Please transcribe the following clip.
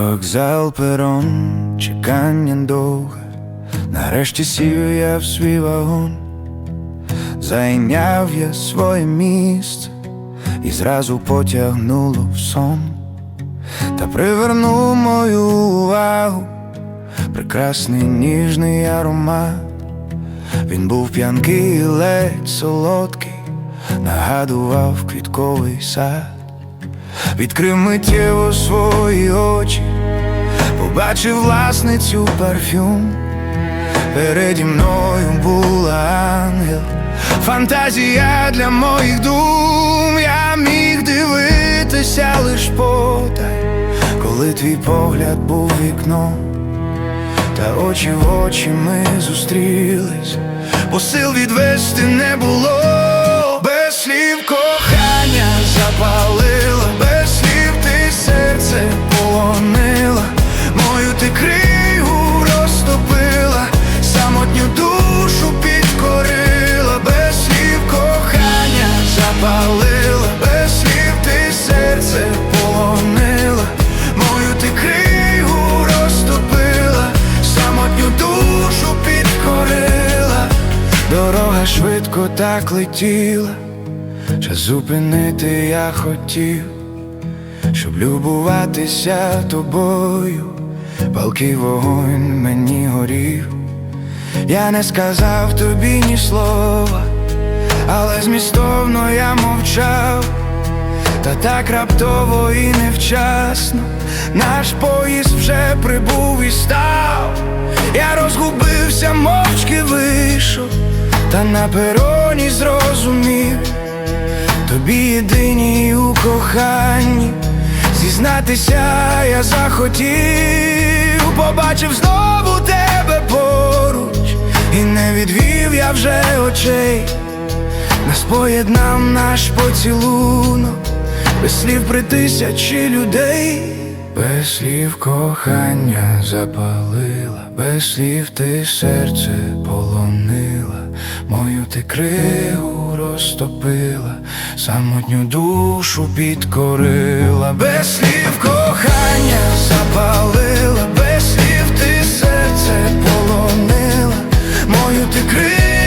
Вокзал перон, чекання довге, нарешті сів я в свій вагон, зайняв я своє місце і зразу потягнуло в сон, та привернув мою увагу, прекрасний ніжний аромат. Він був п'янкий, ледь солодкий, нагадував квітковий сад. Відкрив миттєво свої очі, побачив власницю парфюм. Переді мною була ангел, фантазія для моїх дум. Я міг дивитися лиш потай, коли твій погляд був вікном, та очі в очі ми зустрілись, бо сил відвести не було, швидко так летіла. Час зупинити я хотів, щоб любуватися тобою, палкий вогонь мені горів. Я не сказав тобі ні слова, але змістовно я мовчав, та так раптово і невчасно наш поїзд вже прибув і став. Я розгубився, мовчки вийшов, та на пероні зрозумів. Тобі єдиній у коханні. Зізнатися я захотів, побачив знову тебе поруч, і не відвів я вже очей, нас поєднав наш поцілунок, без слів при тисячі людей, без слів кохання запалила, без слів ти серце полонила, ти кригу розтопила, самотню душу підкорила, без слів кохання запалила, без слів ти серце полонила, мою ти кригу